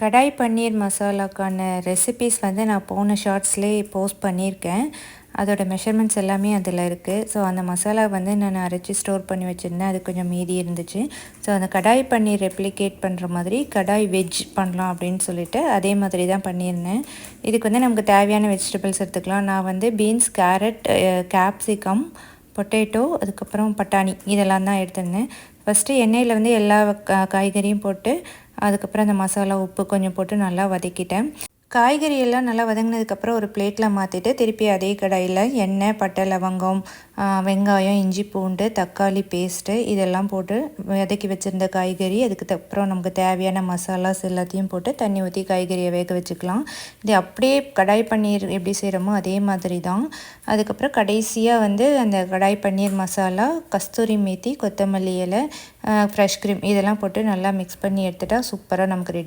கடாய் பன்னீர் மசாலாக்கான recipes வந்து நான் போன ஷார்ட்ஸ்லேயே போஸ்ட் பண்ணியிருக்கேன். அதோட மெஷர்மெண்ட்ஸ் எல்லாமே அதில் இருக்குது ஸோ அந்த மசாலா வந்து நான் அரைச்சி ஸ்டோர் பண்ணி வச்சுருந்தேன். அது கொஞ்சம் மீதி இருந்துச்சு. ஸோ அந்த கடாய் பன்னீர் ரெப்ளிகேட் பண்ணுற மாதிரி கடாய் வெஜ் பண்ணலாம் அப்படின்னு சொல்லிட்டு அதே மாதிரி தான் பண்ணியிருந்தேன். இதுக்கு வந்து நமக்கு தேவையான வெஜிடபிள்ஸ் எடுத்துக்கலாம். நான் வந்து பீன்ஸ் கேரட் கேப்சிகம் பொட்டேட்டோ அதுக்கப்புறம் பட்டாணி இதெல்லாம் தான் எடுத்திருந்தேன். ஃபஸ்ட்டு எண்ணெயில் வந்து எல்லா காய்கறியும் போட்டு அதுக்கப்புறம் அந்த மசாலா உப்பு கொஞ்சம் போட்டு நல்லா வதக்கிட்டேன். காய்கறி எல்லாம் நல்லா வதங்கினதுக்கப்புறம் ஒரு பிளேட்டில் மாற்றிட்டு திருப்பி அதே கடாயில் எண்ணெய் பட்டை லவங்கம் வெங்காயம் இஞ்சி பூண்டு தக்காளி பேஸ்ட்டு இதெல்லாம் போட்டு வதக்கி வச்சுருந்த காய்கறி அதுக்கு அப்புறம் நமக்கு தேவையான மசாலாஸ் எல்லாத்தையும் போட்டு தண்ணி ஊற்றி காய்கறியை வேக வச்சுக்கலாம். இது அப்படியே கடாய் பன்னீர் எப்படி செய்கிறோமோ அதே மாதிரி தான். அதுக்கப்புறம் கடைசியாக வந்து அந்த கடாய் பன்னீர் மசாலா கஸ்தூரி மேத்தி கொத்தமல்லி இலை ஃப்ரெஷ் க்ரீம் இதெல்லாம் போட்டு நல்லா மிக்ஸ் பண்ணி எடுத்துட்டால் சூப்பராக நமக்கு ரெடி